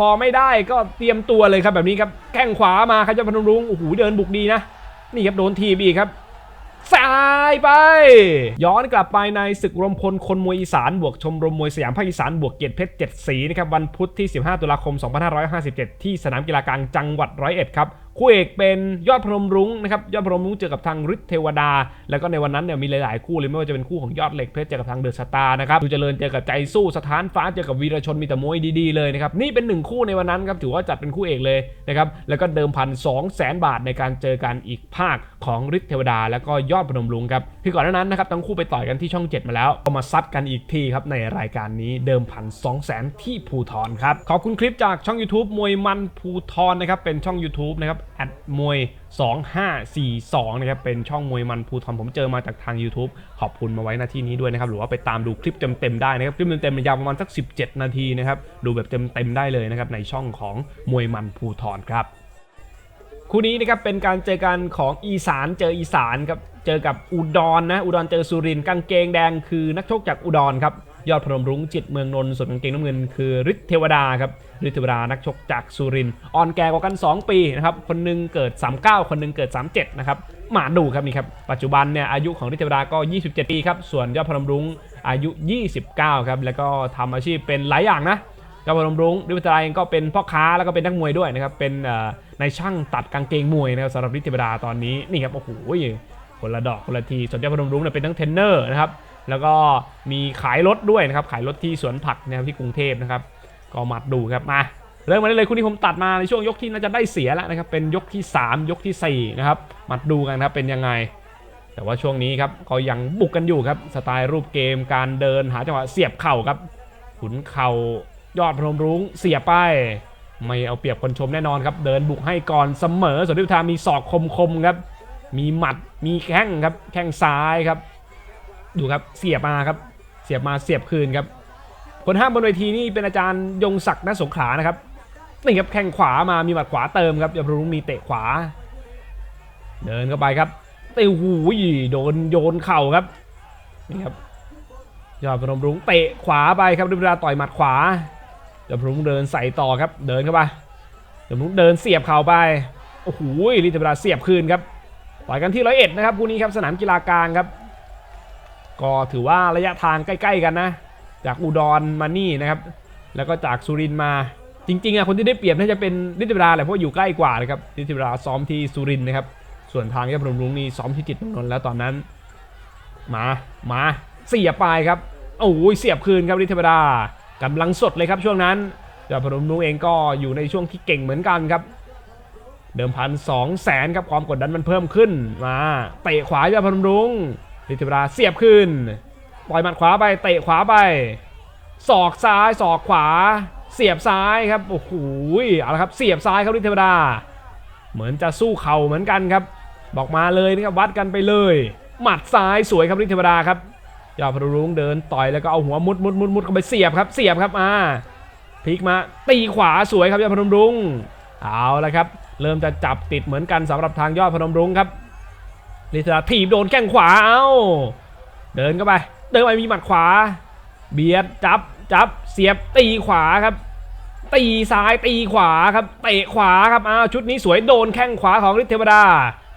พอไม่ได้ก็เตรียมตัวเลยครับแบบนี้ครับแข้งขวามาครับเจ้าพนมรุ้งโอ้โหเดินบุกดีนะ นี่ครับโดนทีบีกครับซ้ายไป ย้อนกลับไปในศึกรวมพลคนมวยอีสานบวกชมรมมวยสยามภาคอีสานบวกเกียรติเพชรเจ็ดสีนะครับวันพุธที่ 15 ตุลาคม 2557 ที่สนามกีฬากลางจังหวัดร้อยเอ็ดครับคู่เอกเป็นยอดพนมรุ้งนะครับยอดพนมรุ้งเจอกับทางฤทธิ์เทวดา แล้วก็ในวันนั้นเนี่ยมีหลายๆคู่เลยไม่ว่าจะเป็นคู่ของยอดเหล็กเพชรเจอกับทางเดอะสตาร์นะครับดูเจริญเจอกับใจสู้สถานฟ้าเจอกับวีรชนมีแต่มวยดีๆเลยนะครับนี่เป็นหนึ่งคู่ในวันนั้นครับถือว่าจัดเป็นคู่เอกเลยนะครับแล้วก็เดิมพันสองแสนบาทในการเจอกันอีกภาคของฤทธิ์เทวดา แล้วก็ยอดพนมรุ้งครับคือก่อนหน้านั้นนะครับทั้งคู่ไปต่อยกันที่ช่อง 7 มาแล้วก็มาซัดกันอีกทีครับในรายการนี้เดิมพันสองแสนที่ภูทรครับขอบคุณคลิปจากช่อง YouTube มวยมันภูทรนะครับเป็นช่อง YouTube นะครับแอดมวย 2542 นะครับ เป็นช่องมวยมันภูทรผมเจอมาจากทาง YouTube ขอบคุณมาไว้หน้าที่นี้ด้วยนะครับ หรือว่าไปตามดูคลิปเต็มๆได้นะครับ คลิปเต็มๆมันยาวประมาณสัก 17 นาทีนะครับ ดูแบบเต็มๆได้เลยนะครับ ในช่องของมวยมันภูทรครับคู่นี้นะครับเป็นการเจอกันของอีสานเจออีสานครับเจอกับอุดรนะอุดรเจอสุรินทร์กางเกงแดงคือนักชกจากอุดรครับ ยอดพนมรุ้งจิตเมืองนนท์ส่วนกางเกงน้ำเงินคือฤทธิ์เทวดาครับฤทธิ์เทวดานักชกจากสุรินทร์อ่อนแก่กว่ากัน 2 ปีนะครับคนหนึงเกิด 39 คนหนึงเกิด 37 นะครับหมาดูครับนี่ครับปัจจุบันเนี่ยอายุของฤทธิ์เทวดาก็ 27 ปีครับส่วนยอดพนมรุ้งอายุ 29 ครับแล้วก็ทำอาชีพเป็นหลายอย่างนะยอดพนมรุ้งฤทธิ์เทวดาเองก็เป็นพ่อค้าแล้วก็เป็นนักมวยด้วยนะครับเป็นในช่างตัดกางเกงมวยนะครับสำหรับฤทธิ์เทวดาตอนนี้นี่ครับโอ้โหคนละดอกคนละทีส่วนยอดพนมรุ้งเนี่ยเป็นทั้งเทรนเนอร์นะครับ แล้วก็มีขายรถด้วยนะครับ ขายรถที่สวนผักนะครับที่กรุงเทพนะครับ ก็มาดูครับมาเริ่มมาได้เลยคู่นี้ผมตัดมาในช่วงยกที่น่าจะได้เสียแล้วนะครับ เป็นยกที่ 3 ยกทีสี่4นะครับมาดูกันครับเป็นยังไง แต่ว่าช่วงนี้ครับก็ยังบุกกันอยู่ครับสไตล์รูปเกมการเดินหาจังหวะเสียบเข่าครับขุนเข่ายอดพนมรุ้งเสียบไปไม่เอาเปรียบคนชมแน่นอนครับ เดินบุกให้ก่อนเสมอส่วนทิพทามีศอกคมๆครับ มีหมัดมีแข้งครับ แข้งซ้ายครับ ดูครับเสียบมาครับ เสียบมาเสียบคืนครับ คนห้ามบนเวทีนี่เป็นอาจารย์ยงศักดิ์นสงขลานะครับนี่ครับแข้งขวามามีหมัดขวาเติมครับยอดพนมรุ้งมีเตะขวา เดินเข้าไปครับเตะหูยโดนโยนเข่าครับนี่ครับยอดพนมรุ้งเตะขวาไปครับด้วยเวลาต่อยหมัดขวายอดพนมรุ้งเดินใส่ต่อครับ เดินเข้าไปยอดพนมรุ้งเดินเสียบเข่าไปโอ้โหลิทเวลาเสียบคืนครับต่อยกันที่ร้อยเอ็ดนะครับคู่นี้ครับสนามกีฬากลางครับ ก็ถือว่าระยะทางใกล้ ๆ กันนะ จากอุดรมานี่นะครับ แล้วก็จากสุรินมาจริงๆอะคนที่ได้เปรียบน่าจะเป็นนิติเวลาแหละเพราะอยู่ใกล้กว่านะครับนิติเวลาซ้อมที่สุรินนะครับ ส่วนทางยอดพนมรุ้งนี่ซ้อมที่จิตนนท์แล้วตอนนั้น มามาเสียบไปครับโอ้ยเสียบคืนครับนิติเวลากำลังสดเลยครับช่วงนั้นยอดพนมรุ้งเองก็อยู่ในช่วงที่เก่งเหมือนกันครับ เดิมพันสองแสนครับความกดดันมันเพิ่มขึ้นมาเตะขวายอดพนมรุ้ง นิติเวลาเสียบคืนปล่อยหมัดขวาไปเตะขวาไปศอกซ้ายศอกขวา เสียบซ้ายครับโอ้โหเอาละครับ เสียบซ้ายครับนิติเวลาเหมือนจะสู้เข่าเหมือนกันครับ บอกมาเลยนะครับวัดกันไปเลย หมัดซ้ายสวยครับฤทธิเทวดาครับยอดพนมรุ้งเดินต่อยแล้วก็เอาหัวมุดมุดมุดมุดเข้าไปเสียบครับเสียบครับอ่าพลิกมาตีขวาสวยครับยอดพนมรุ้งเอาละครับ เริ่มจะจับติดเหมือนกันสำหรับทางยอดพนมรุ้งครับ ฤทธิเทวดาถีบโดนแข้งขวาเอ้าเดินเข้าไป เดินไปมีหมัดขวา เบียดจับจับเสียบตีขวาครับ ตีซ้ายตีขวาครับเตะขวาครับอ้าวชุดนี้สวยโดนแข้งขวาของฤทธิเทวดา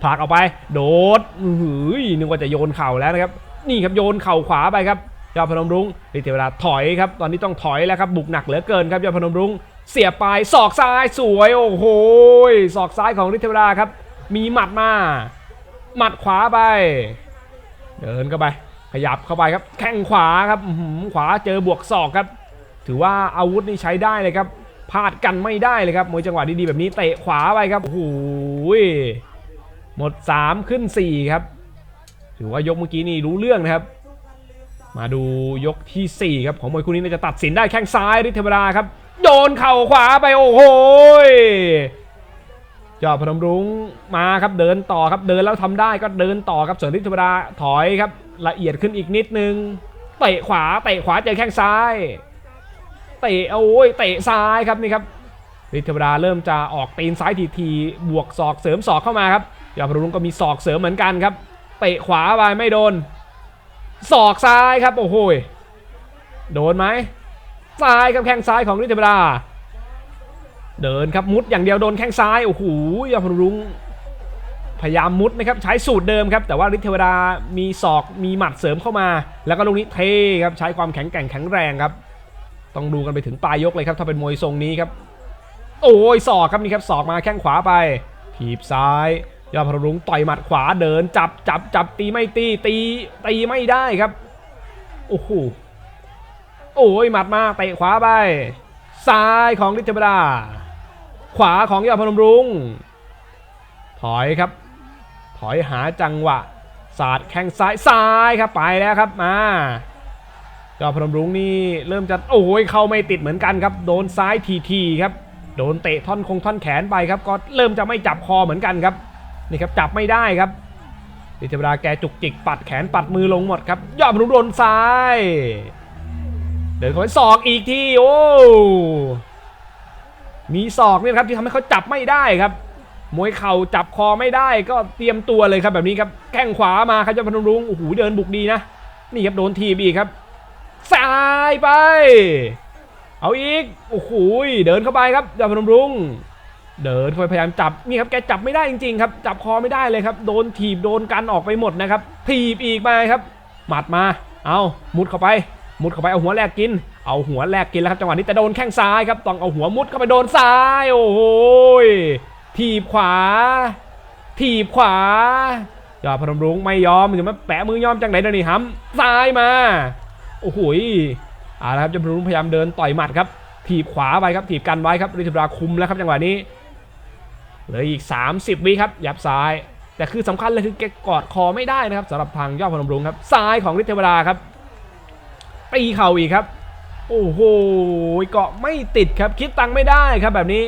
ผลักออกไป โดดหือนึกว่าจะโยนเข่าแล้วนะครับ นี่ครับโยนเข่าขวาไปครับยอดพนมรุ้งฤทธิเทวดาถอยครับ ตอนนี้ต้องถอยแล้วครับ บุกหนักเหลือเกินครับยอดพนมรุ้งเสียบไปศอกซ้ายสวยโอ้โหศอกซ้ายของฤทธิเทวดาครับ มีหมัดมา หมัดขวาไป เดินเข้าไป ขยับเข้าไปครับ แข้งขวาครับขวาเจอบวกศอกครับ ถือว่าอาวุธนี่ใช้ได้เลยครับพลาดกันไม่ได้เลยครับมวยจังหวะดีๆแบบนี้เตะขวาไปครับโอ้โหหมด 3 ขึ้น 4 ครับ ถือว่ายกเมื่อกี้นี่รู้เรื่องนะครับ มาดูยกทีสี่4 ครับ ของมวยคู่นี้น่าจะตัดสินได้แข้งซ้ายฤทธิเทวดาครับ โยนเข่าขวาไปโอ้โห ยอดพนมรุ้งมาครับเดินต่อครับเดินแล้วทำได้ก็เดินต่อครับส่วนฤทธิเทวดาถอยครับ ละเอียดขึ้นอีกนิดนึงเตะขวาเตะขวาเจอแข้งซ้ายเตะโอ้ยเตะซ้ายครับนี่ครับฤทธิเทวดาเริ่มจะออกตีนซ้ายทีทีบวกศอกเสริมศอกเข้ามาครับยอดพนมรุ้งก็มีศอกเสริมเหมือนกันครับเตะขวาไปไม่โดนศอกซ้ายครับโอ้โหโดนไหมซ้ายครับแข้งซ้ายของฤทธิเทวดา เดินครับมุดอย่างเดียวโดนแข้งซ้ายโอ้โหยอดพนมรุ้งพยายามมุดนะครับใช้สูตรเดิมครับแต่ว่าฤทธิเทวดามีศอกมีหมัดเสริมเข้ามา แล้วก็ลูกนี้เทครับใช้ความแข็งแกร่งแข็งแรงครับ ต้องดูกันไปถึงปลายยกเลยครับถ้าเป็นมวยทรงนี้ครับ โอ้ยศอกครับนี่ครับศอกมาแข้งขวาไปถีบซ้ายยอดพนมรุ้งต่อยหมัดขวาเดิน จับจับจับตีไม่ตีตีตีไม่ได้ครับโอ้โหโอ้ยหมัดมาเตะขวาไปซ้ายของฤทธิเทวดา ขวาของยอดพนมรุง้งถอยครับ ถอยหาจังหวะสาดแข้งซ้ายซ้ายครับไปแล้วครับมายอดพนมรุ้งนี่เริ่มจะโอ้ยเข้าไม่ติดเหมือนกันครับโดนซ้ายทีทีๆครับโดนเตะท่อนคงท่อนแขนไปครับ ก็เริ่มจะไม่จับคอเหมือนกันครับนี่ครับจับไม่ได้ครับฤทธิเทวดาแกจุกจิกปัดแขนปัดมือลงหมดครับ ยอดพนมรุ้งโดนซ้าย เดินเข้าไปศอกอีกทีโอ้ มีศอกเนี่ยครับที่ทำให้เขาจับไม่ได้ครับ มวยเข่าจับคอไม่ได้ก็เตรียมตัวเลยครับแบบนี้ครับแข้งขวามาครับเจ้าพนมรุ้งโอ้โหเดินบุกดีนะ นี่ครับโดนทีบอีกครับซ้ายไป เอาอีกโอ้โหเดินเข้าไปครับเจ้าพนมรุ้งเดินพยายามจับนี่ครับแกจับไม่ได้จริงๆครับจับคอไม่ได้เลยครับโดนถีบโดนกันออกไปหมดนะครับถีบอีกมาครับหมัดมา เอามุดเข้าไป มุดเข้าไปเอาหัวแรกกิน เอาหัวแรกกินแล้วครับจังหวะนี้แต่โดนแข้งซ้ายครับต้องเอาหัวมุดเข้าไปโดนซ้าย โอ้โหถีบขวา ถีบขวายอดพนมรุ้งไม่ยอมถึงมาแปะมือยอมจังไหนเดี๋ยวนี้ฮัมซ้ายมาโอ้โหยเอาละครับยอดพนมรุ้งพยายามเดินต่อยหมัดครับถีบขวาไปครับถีบกันไว้ครับริทบราคุมแล้วครับจังหวะนี้เหลืออีก 30 วิครับยับซ้าย แต่คือสำคัญเลยคือแกกอดคอไม่ได้นะครับสำหรับทางยอดพนมรุ้งครับซ้ายของฤทธิเทวดาครับ ตีเข่าอีกครับ โอ้โหเกาะไม่ติดครับคิดตังค์ไม่ได้ครับแบบนี้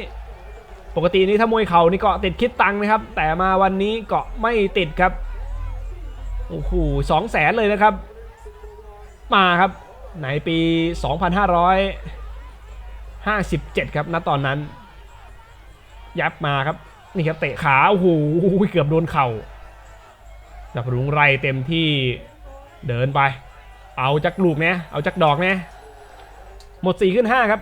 ปกตินี่ถ้ามวยเข่านี่เกาะติดคิดตังค์นะครับ แต่มาวันนี้เกาะไม่ติดครับโอ้โหสองแสนเลยนะครับ มาครับในปี 2557 ครับณตอนนั้น ยับมาครับนี่ครับเตะขาโอ้โหเกือบโดนเข่าดับรุงไรเต็มที่เดินไป เอาจักลูกเนี่ยเอาจักดอกเนี่ยหมด 4 ขึ้น 5 ครับ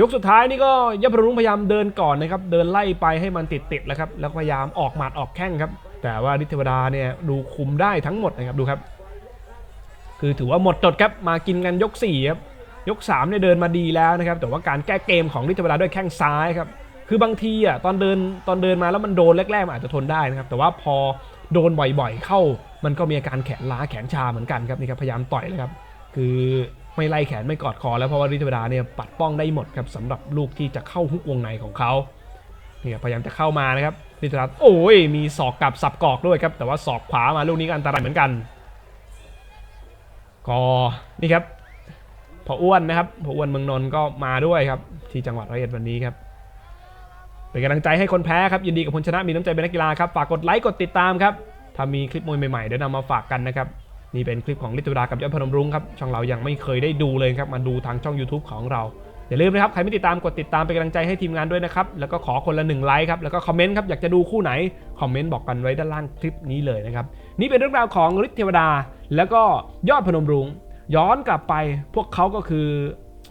ยกสุดท้ายนี่ก็ยพรุ่งพยายามเดินก่อนนะครับ เดินไล่ไปให้มันติดติดๆแล้วครับ แล้วพยายามออกหมัดออกแข้งครับ แต่ว่าฤทธิเทวดาเนี่ยดูคุมได้ทั้งหมดนะครับดูครับ คือถือว่าหมดจดครับ มากินกันยก4ครับ ยก3เนี่ยเดินมาดีแล้วนะครับ แต่ว่าการแก้เกมของฤทธิเทวดาด้วยแข้งซ้ายครับ คือบางทีอะตอนเดินตอนเดินมาแล้วมันโดนแรกๆมันอาจจะทนได้นะครับ แต่ว่าพอโดนบ่อยๆเข้า มันก็มีอาการแขนล้าแขนชาเหมือนกันครับนี่ครับพยายามต่อยเลยครับ คือไม่ไล่แขนไม่กอดคอแล้วเพราะว่าฤทธิเทวดาเนี่ยปัดป้องได้หมดครับสำหรับลูกที่จะเข้าฮุกวงในของเขาเนี่ยพยายามจะเข้ามานะครับฤทธิเทวดาโอ้ยมีศอกกับสับกอกด้วยครับแต่ว่าศอกขวามาลูกนี้ก็อันตรายเหมือนกันก็นี่ครับพออ้วนนะครับพออ้วนเมืองนนท์ก็มาด้วยครับ ที่จังหวัดร้อยเอ็ดวันนี้ครับเป็นกำลังใจให้คนแพ้ครับยินดีกับคนชนะมีน้ำใจเป็นนักกีฬาครับฝากกดไลค์กดติดตามครับ ถ้ามีคลิปมวยใหม่ๆเดี๋ยวนำมาฝากกันนะครับนี่เป็นคลิปของลิตวดากับยอดพนมรุ้งครับช่องเรายังไม่เคยได้ดูเลยครับมาดูทางช่อง YouTube ของเราอย่าลืมนะครับใครไม่ติดตามกดติดตามเป็นกำลังใจให้ทีมงานด้วยนะครับแล้วก็ขอคนละหนึ่งไลค์ครับแล้วก็คอมเมนต์ครับอยากจะดูคู่ไหนคอมเมนต์บอกกันไว้ด้านล่างคลิปนี้เลยนะครับนี่เป็นเรื่องราวของฤทธิเทวดา แล้วก็ยอดพนมรุง้งย้อนกลับไปพวกเขาก็คือ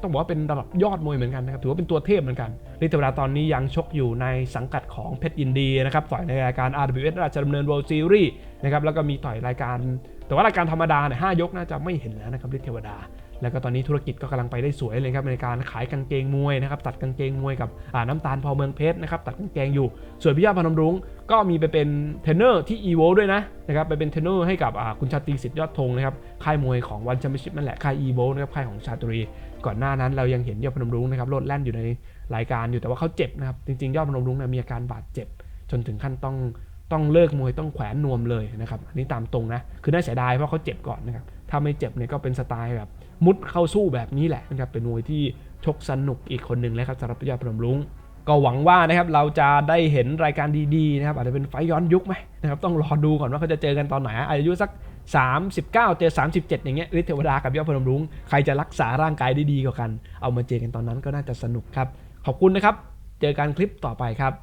ต้องบอกว่าเป็นระดับยอดมวยเหมือนกันนะครับถือว่าเป็นตัวเทพเหมือนกันฤทธิเวลาตอนนี้ยังชกอยู่ในสังกัดของเพชรยินดีนะครับต่อยในรายการ RWS ราชดำเนิน World Series นะครับแล้วก็มีต่อยรายการ แต่ว่ารายการธรรมดาเนี่ยห้ายกน่าจะไม่เห็นแล้วนะครับฤทธิเทวดา แล้วก็ตอนนี้ธุรกิจก็กำลังไปได้สวยเลยครับในการขายกางเกงมวยนะครับตัดกางเกงมวยกับน้ำตาลพอเมืองเพชรนะครับตัดกางเกงอยู่ส่วนพี่ยาพนมรุ้ง ก็มีไปเป็นเทรนเนอร์ที่ EVO ด้วยนะนะครับไปเป็นเทรนเนอร์ให้กับคุณชาตรีสิทธิ์ยอดธงนะครับค่ายมวยของวันแชมเปี้ยนชิพนั่นแหละค่าย EVO นะครับค่ายของชาตรี ก่อนหน้านั้นเรายังเห็นยอดพนมรุ้งนะครับโลดแล่นอยู่ในรายการอยู่แต่ว่าเขาเจ็บนะครับจริงๆ ยอดพนมรุ้งเนี่ยมีอาการบาดเจ็บ จนถึงขั้นต้องต้องเลิกมวยต้องแขวนนวมเลยนะครับอันนี้ตามตรงนะคือน่าเสียดายเพราะเขาเจ็บก่อนนะครับถ้าไม่เจ็บเนี่ยก็เป็นสไตล์แบบมุดเข้าสู้แบบนี้แหละนะครับเป็นมวยที่ชกสนุกอีกคนหนึ่งเลยครับสำหรับยอดพนมรุ้ง ก็หวังว่านะครับเราจะได้เห็นรายการดีๆนะครับอาจจะเป็นไฟย้อนยุคไหมนะครับต้องรอดูก่อนว่าเขาจะเจอกันตอนไหนอายุสัก 39 เจอ 37 อย่างเงี้ยฤทธิเทวดากับยอดพนมรุ้งใครจะรักษาร่างกายได้ดีกว่ากัน เอามาเจอกันตอนนั้นก็น่าจะสนุกครับ ขอบคุณนะครับ เจอกันคลิปต่อไปครับ